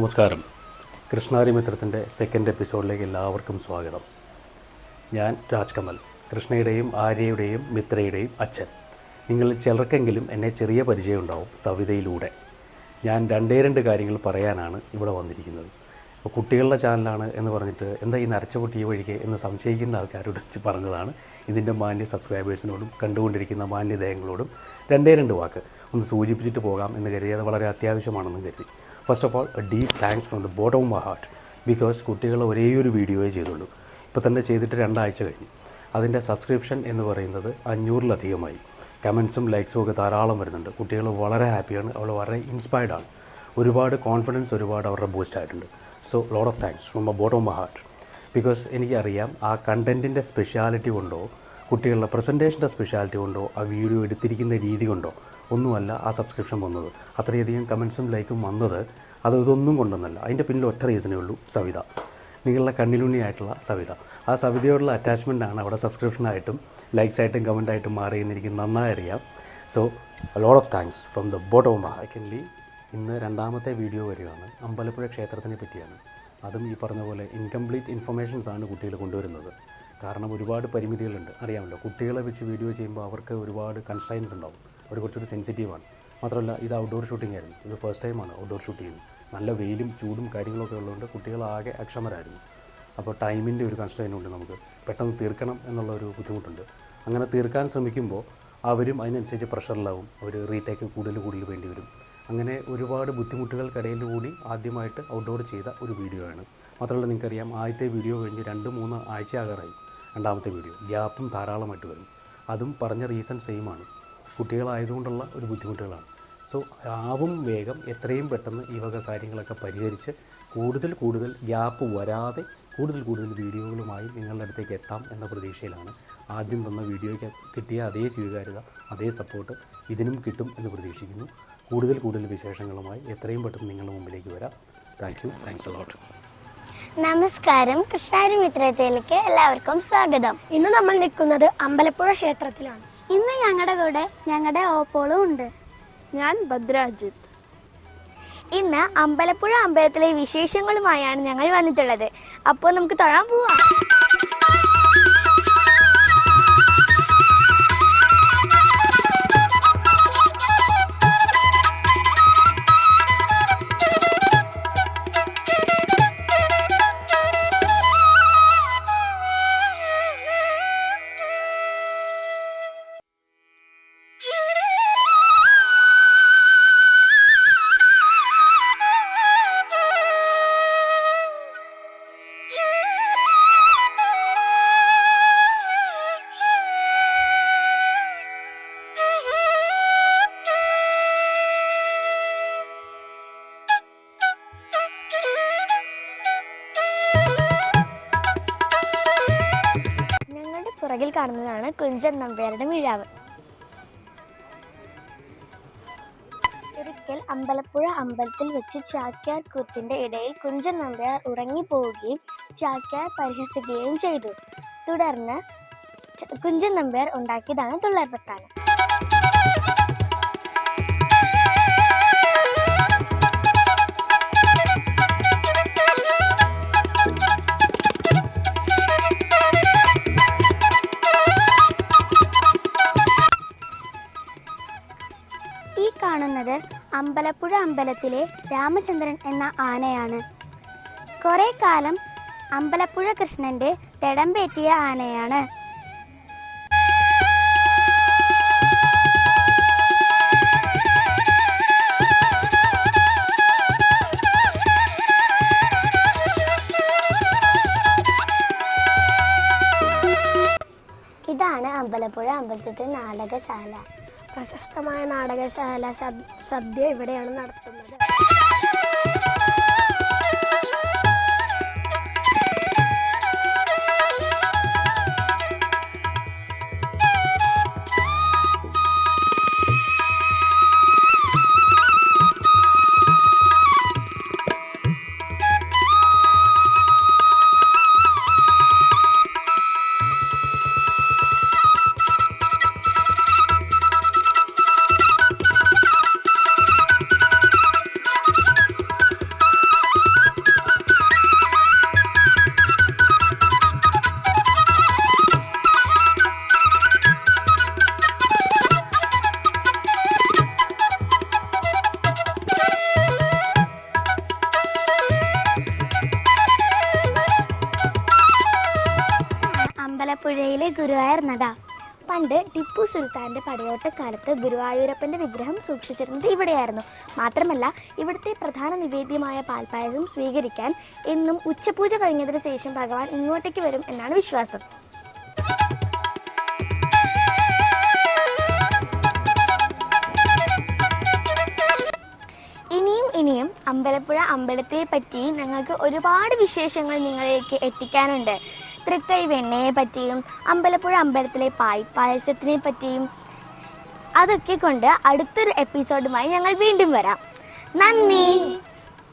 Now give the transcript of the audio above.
നമസ്കാരം. കൃഷ്ണാരി മിത്രത്തിന്റെ സെക്കൻഡ് എപ്പിസോഡിലേക്ക് എല്ലാവർക്കും സ്വാഗതം. ഞാൻ രാജ്കമൽ കൃഷ്ണയുടെയും ആര്യയുടെയും മിത്രയുടെയും അച്ഛൻ. നിങ്ങൾ ചിലർക്കെങ്കിലും എന്നെ ചെറിയ പരിചയമുണ്ടാവും സവിതയിലൂടെ. ഞാൻ രണ്ടേ രണ്ട് കാര്യങ്ങൾ പറയാനാണ് ഇവിടെ വന്നിരിക്കുന്നത്. അപ്പോൾ കുട്ടികളുടെ ചാനലാണ് എന്ന് പറഞ്ഞിട്ട് എന്താ ഈ നരച്ച കുട്ടിയെ ഈ വഴിക്ക് എന്ന് സംശയിക്കുന്ന ആൾക്കാരോട് വെച്ച് പറഞ്ഞതാണ്. ഇതിന്റെ മാന്യ സബ്സ്ക്രൈബേഴ്സിനോടും കണ്ടുകൊണ്ടിരിക്കുന്ന മാന്യദേഹങ്ങളോടും രണ്ടേ രണ്ട് വാക്ക്. ഒന്ന് സൂചിപ്പിച്ചിട്ട് പോകാം എന്ന് കരുതി. അത് വളരെ അത്യാവശ്യമാണെന്നും കരുതി. First of all deep thanks from the bottom of my heart because കുട്ടികൾ ഒരേ ഒരു വീഡിയോയെ ചെയ്തുള്ളൂ. ഇപ്പോൾ തന്നെ ചെയ്തിട്ട് രണ്ടാഴ്ച കഴിഞ്ഞു. അതിന്റെ സബ്സ്ക്രിപ്ഷൻ എന്ന് പറയുന്നത് അഞ്ഞൂറിലധികമായി. കമൻസും ലൈക്സും ഒക്കെ ധാരാളം വരുന്നുണ്ട്. കുട്ടികൾ വളരെ ഹാപ്പിയാണ് അവൾ വളരെ ഇൻസ്പയർഡ് ആണ്. ഒരുപാട് കോൺഫിഡൻസ് ഒരുപാട് അവരുടെ ബൂസ്റ്റ് ആയിട്ടുണ്ട്. So load of thanks from a bottom of my heart because എനിക്കറിയാം ആ കണ്ടന്റിന്റെ സ്പെഷ്യാലിറ്റി കൊണ്ടോ കുട്ടികളുടെ പ്രസന്റേഷന്റെ സ്പെഷ്യാലിറ്റി കൊണ്ടോ ആ വീഡിയോ എടുത്തിരിക്കുന്ന രീതി കൊണ്ടോ ഒന്നുമല്ല ആ സബ്സ്ക്രിപ്ഷൻ വന്നത്. അത്രയധികം കമൻസും ലൈക്കും വന്നത് അത് ഇതൊന്നും കൊണ്ടൊന്നല്ല. അതിന്റെ പിന്നിൽ ഒറ്റ റീസണേ ഉള്ളൂ സവിത. നിങ്ങളുടെ കണ്ണിലുണ്ണിയായിട്ടുള്ള സവിത. ആ സവിതയോടുള്ള അറ്റാച്ച്മെന്റ് ആണ് അവിടെ സബ്സ്ക്രിപ്ഷനായിട്ടും ലൈക്സായിട്ടും കമന്റായിട്ടും മാറിയെന്ന് എനിക്ക് നന്നായി അറിയാം. So load of thanks from the bottom of secondly ഇന്ന് രണ്ടാമത്തെ വീഡിയോ വരികയാണ്. അമ്പലപ്പുഴ ക്ഷേത്രത്തിനെ പറ്റിയാണ്. അതും ഈ പറഞ്ഞ പോലെ ഇൻകംപ്ലീറ്റ് ഇൻഫർമേഷൻസ് ആണ് കുട്ടികൾ കൊണ്ടുവരുന്നത്. കാരണം ഒരുപാട് പരിമിതികളുണ്ട്. അറിയാമല്ലോ കുട്ടികളെ വെച്ച് വീഡിയോ ചെയ്യുമ്പോൾ അവർക്ക് ഒരുപാട് കൺസ്ട്രൈൻസ് ഉണ്ടാവും. അവർ കുറച്ചുകൂടി സെൻസിറ്റീവാണ് മാത്രമല്ല ഇത് ഔട്ട്ഡോർ ഷൂട്ടിംഗ് ആയിരുന്നു. ഇത് ഫസ്റ്റ് ടൈമാണ് ഔട്ട്ഡോർ ഷൂട്ട് ചെയ്യുന്നത്. നല്ല വെയിലും ചൂടും കാര്യങ്ങളൊക്കെ ഉള്ളതുകൊണ്ട് കുട്ടികളാകെ അക്ഷമരായിരുന്നു. അപ്പോൾ ടൈമിന്റെ ഒരു കൺസ്ട്രെയിൻ ഉണ്ട് നമുക്ക്. പെട്ടെന്ന് തീർക്കണം എന്നുള്ള ഒരു ബുദ്ധിമുട്ടുണ്ട്. അങ്ങനെ തീർക്കാൻ ശ്രമിക്കുമ്പോൾ അവരും അതിനനുസരിച്ച് പ്രഷറിലാവും അവർ റീടേക്ക് കൂടുതൽ കൂടുതൽ വേണ്ടി വരും. അങ്ങനെ ഒരുപാട് ബുദ്ധിമുട്ടുകൾക്കിടയിൽ കൂടി ആദ്യമായിട്ട് ഔട്ട്ഡോർ ചെയ്ത ഒരു വീഡിയോ ആണ്. മാത്രമല്ല നിങ്ങൾക്കറിയാം ആദ്യത്തെ വീഡിയോ കഴിഞ്ഞ് രണ്ട് മൂന്ന് ആഴ്ച ആകാറായി രണ്ടാമത്തെ വീഡിയോ ഗ്യാപ്പും ധാരാളമായിട്ട് വരും. അതും പറഞ്ഞ റീസൺ സെയിം ആണ്. കുട്ടികളായതുകൊണ്ടുള്ള ഒരു ബുദ്ധിമുട്ടുകളാണ്. സോ ആവും വേഗം എത്രയും പെട്ടെന്ന് ഈ വക കാര്യങ്ങളൊക്കെ പരിഹരിച്ച് കൂടുതൽ കൂടുതൽ ഗ്യാപ്പ് വരാതെ കൂടുതൽ കൂടുതൽ വീഡിയോകളുമായി നിങ്ങളുടെ അടുത്തേക്ക് എത്താം എന്ന പ്രതീക്ഷയിലാണ് ആദ്യം തന്ന വീഡിയോയ്ക്ക് കിട്ടിയ അതേ സ്വീകാര്യത അതേ സപ്പോർട്ട് ഇതിനും കിട്ടും എന്ന് പ്രതീക്ഷിക്കുന്നു. കൂടുതൽ കൂടുതൽ വിശേഷങ്ങളുമായി എത്രയും പെട്ടെന്ന് നിങ്ങളുടെ മുമ്പിലേക്ക് വരാം. Thank you. താങ്ക്സ് അലോട്ട് നമസ്കാരം. കൃഷ്ണാരി മിത്രത്തിലേക്ക് എല്ലാവർക്കും സ്വാഗതം. ഇന്ന് നമ്മൾ നിൽക്കുന്നത് അമ്പലപ്പുഴ ക്ഷേത്രത്തിലാണ്. ഇന്ന് ഞങ്ങളുടെ കൂടെ ഞങ്ങളുടെ ഓപ്പോളും ഉണ്ട്. ഞാൻ ഭദ്രാജിത്ത്. ഇന്ന് അമ്പലപ്പുഴ അമ്പലത്തിലെ വിശേഷങ്ങളുമായാണ് ഞങ്ങൾ വന്നിട്ടുള്ളത്. അപ്പോൾ നമുക്ക് തൊഴാൻ പോവാം. പുറകിൽ കാണുന്നതാണ് കുഞ്ചൻ നമ്പ്യാരുടെ മിഴാവ്. ഒരിക്കൽ അമ്പലപ്പുഴ അമ്പലത്തിൽ വെച്ച് ചാക്യാർ കൂത്തിന്റെ ഇടയിൽ കുഞ്ചൻ നമ്പ്യാർ ഉറങ്ങിപ്പോവുകയും ചാക്യാർ പരിഹസിക്കുകയും ചെയ്തു. തുടർന്ന് കുഞ്ചൻ നമ്പ്യാർ ഉണ്ടാക്കിയതാണ് തൊള്ളാർ പ്രസ്ഥാനം. കാണുന്നത് അമ്പലപ്പുഴ അമ്പലത്തിലെ രാമചന്ദ്രൻ എന്ന ആനയാണ്. കുറെ കാലം അമ്പലപ്പുഴ കൃഷ്ണന്റെ തെടമ്പേറ്റിയ ആനയാണ്. ഇതാണ് അമ്പലപ്പുഴ അമ്പലത്തിലെ നാടകശാല. പ്രശസ്തമായ നാടകശാല സദ്യ ഇവിടെയാണ് നടത്തുന്നത്. അമ്പലപ്പുഴയിലെ ഗുരുവായൂർ നട. പണ്ട് ടിപ്പു സുൽത്താന്റെ പടയോട്ടക്കാലത്ത് ഗുരുവായൂരപ്പന്റെ വിഗ്രഹം സൂക്ഷിച്ചിരുന്നത് ഇവിടെയായിരുന്നു. മാത്രമല്ല ഇവിടുത്തെ പ്രധാന നിവേദ്യമായ പാൽപ്പായസം സ്വീകരിക്കാൻ എന്നും ഉച്ചപൂജ കഴിഞ്ഞതിന് ശേഷം ഭഗവാൻ ഇങ്ങോട്ടേക്ക് വരും എന്നാണ് വിശ്വാസം. ഇനിയും അമ്പലപ്പുഴ അമ്പലത്തെ പറ്റി ഞങ്ങൾക്ക് ഒരുപാട് വിശേഷങ്ങൾ നിങ്ങളിലേക്ക് എത്തിക്കാനുണ്ട്. തൃക്കൈ വെണ്ണയെ പറ്റിയും അമ്പലപ്പുഴ അമ്പലത്തിലെ പായ് പായസത്തിനെ പറ്റിയും അതൊക്കെ കൊണ്ട് അടുത്തൊരു എപ്പിസോഡുമായി ഞങ്ങൾ വീണ്ടും വരാം. നന്ദി.